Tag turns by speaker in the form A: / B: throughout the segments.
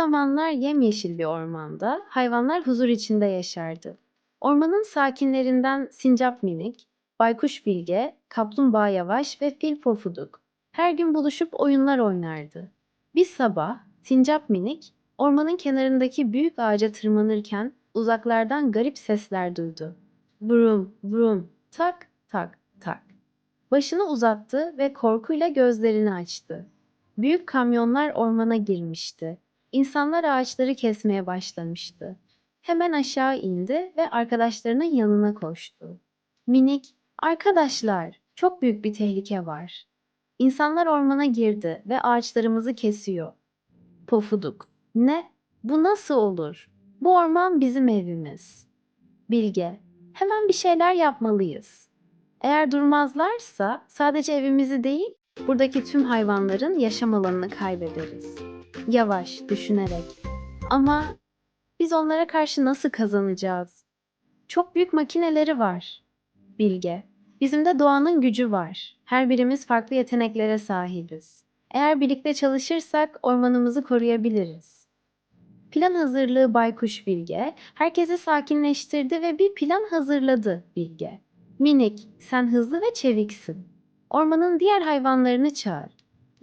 A: zamanlar yemyeşil bir ormanda hayvanlar huzur içinde yaşardı. Ormanın sakinlerinden Sincap Minik, Baykuş Bilge, Kaplumbağa Yavaş ve Fil Pofuduk her gün buluşup oyunlar oynardı. Bir sabah Sincap Minik ormanın kenarındaki büyük ağaca tırmanırken uzaklardan garip sesler duydu. Vrum vrum tak tak tak. Başını uzattı ve korkuyla gözlerini açtı. Büyük kamyonlar ormana girmişti. İnsanlar ağaçları kesmeye başlamıştı. Hemen aşağı indi ve arkadaşlarının yanına koştu. Minik, arkadaşlar, çok büyük bir tehlike var. İnsanlar ormana girdi ve ağaçlarımızı kesiyor. Pofuduk, ne? Bu nasıl olur? Bu orman bizim evimiz. Bilge, hemen bir şeyler yapmalıyız. Eğer durmazlarsa sadece evimizi değil, buradaki tüm hayvanların yaşam alanını kaybederiz. Yavaş, düşünerek. Ama biz onlara karşı nasıl kazanacağız? Çok büyük makineleri var. Bilge, bizim de doğanın gücü var. Her birimiz farklı yeteneklere sahibiz. Eğer birlikte çalışırsak ormanımızı koruyabiliriz. Plan hazırlığı Baykuş Bilge, herkesi sakinleştirdi ve bir plan hazırladı Bilge. Minik, sen hızlı ve çeviksin. Ormanın diğer hayvanlarını çağır.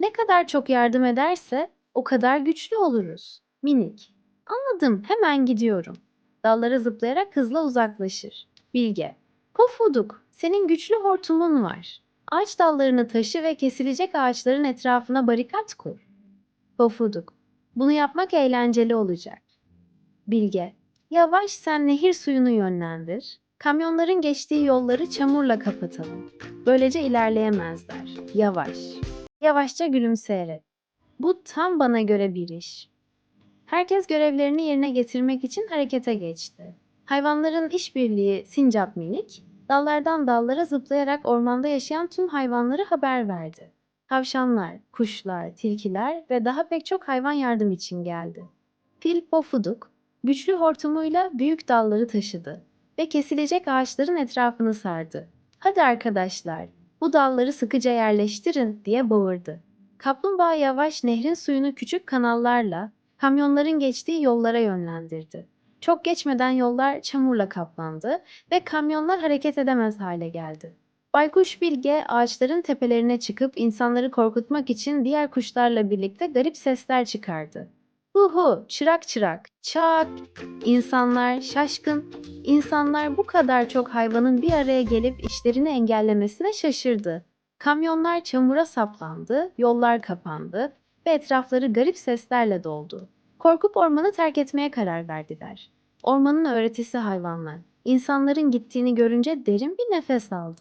A: Ne kadar çok yardım ederse o kadar güçlü oluruz. Minik, anladım, hemen gidiyorum. Dallara zıplayarak hızla uzaklaşır. Bilge, Pofuduk, senin güçlü hortumun var. Ağaç dallarını taşı ve kesilecek ağaçların etrafına barikat kur. Pofuduk, bunu yapmak eğlenceli olacak. Bilge, yavaş sen nehir suyunu yönlendir. Kamyonların geçtiği yolları çamurla kapatalım. Böylece ilerleyemezler. Yavaş. Yavaşça gülümseyerek. Bu tam bana göre bir iş. Herkes görevlerini yerine getirmek için harekete geçti. Hayvanların işbirliği Sincap Minik, dallardan dallara zıplayarak ormanda yaşayan tüm hayvanları haber verdi. Tavşanlar, kuşlar, tilkiler ve daha pek çok hayvan yardım için geldi. Fil Pofuduk, güçlü hortumuyla büyük dalları taşıdı ve kesilecek ağaçların etrafını sardı. Hadi arkadaşlar, bu dalları sıkıca yerleştirin diye bağırdı. Kaplumbağa yavaş nehrin suyunu küçük kanallarla kamyonların geçtiği yollara yönlendirdi. Çok geçmeden yollar çamurla kaplandı ve kamyonlar hareket edemez hale geldi. Baykuş Bilge ağaçların tepelerine çıkıp insanları korkutmak için diğer kuşlarla birlikte garip sesler çıkardı. Hu hu, çırak çırak, çak. İnsanlar şaşkın. İnsanlar bu kadar çok hayvanın bir araya gelip işlerini engellemesine şaşırdı. Kamyonlar çamura saplandı, yollar kapandı ve etrafları garip seslerle doldu. Korkup ormanı terk etmeye karar verdiler. Ormanın öğretisi hayvanlar. İnsanların gittiğini görünce derin bir nefes aldı.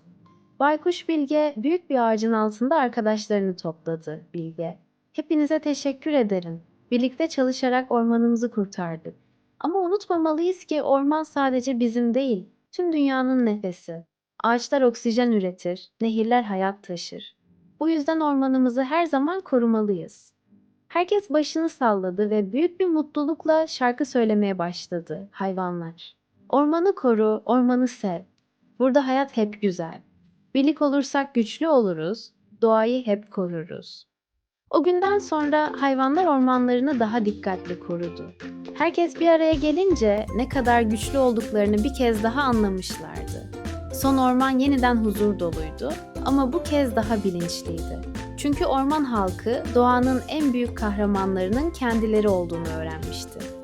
A: Baykuş Bilge büyük bir ağacın altında arkadaşlarını topladı Bilge. Hepinize teşekkür ederim. Birlikte çalışarak ormanımızı kurtardık. Ama unutmamalıyız ki orman sadece bizim değil, tüm dünyanın nefesi. Ağaçlar oksijen üretir, nehirler hayat taşır. Bu yüzden ormanımızı her zaman korumalıyız. Herkes başını salladı ve büyük bir mutlulukla şarkı söylemeye başladı hayvanlar. Ormanı koru, ormanı sev. Burada hayat hep güzel. Birlik olursak güçlü oluruz, doğayı hep koruruz. O günden sonra hayvanlar ormanlarını daha dikkatli korudu. Herkes bir araya gelince ne kadar güçlü olduklarını bir kez daha anlamışlardı. Son orman yeniden huzur doluydu ama bu kez daha bilinçliydi. Çünkü orman halkı doğanın en büyük kahramanlarının kendileri olduğunu öğrenmişti.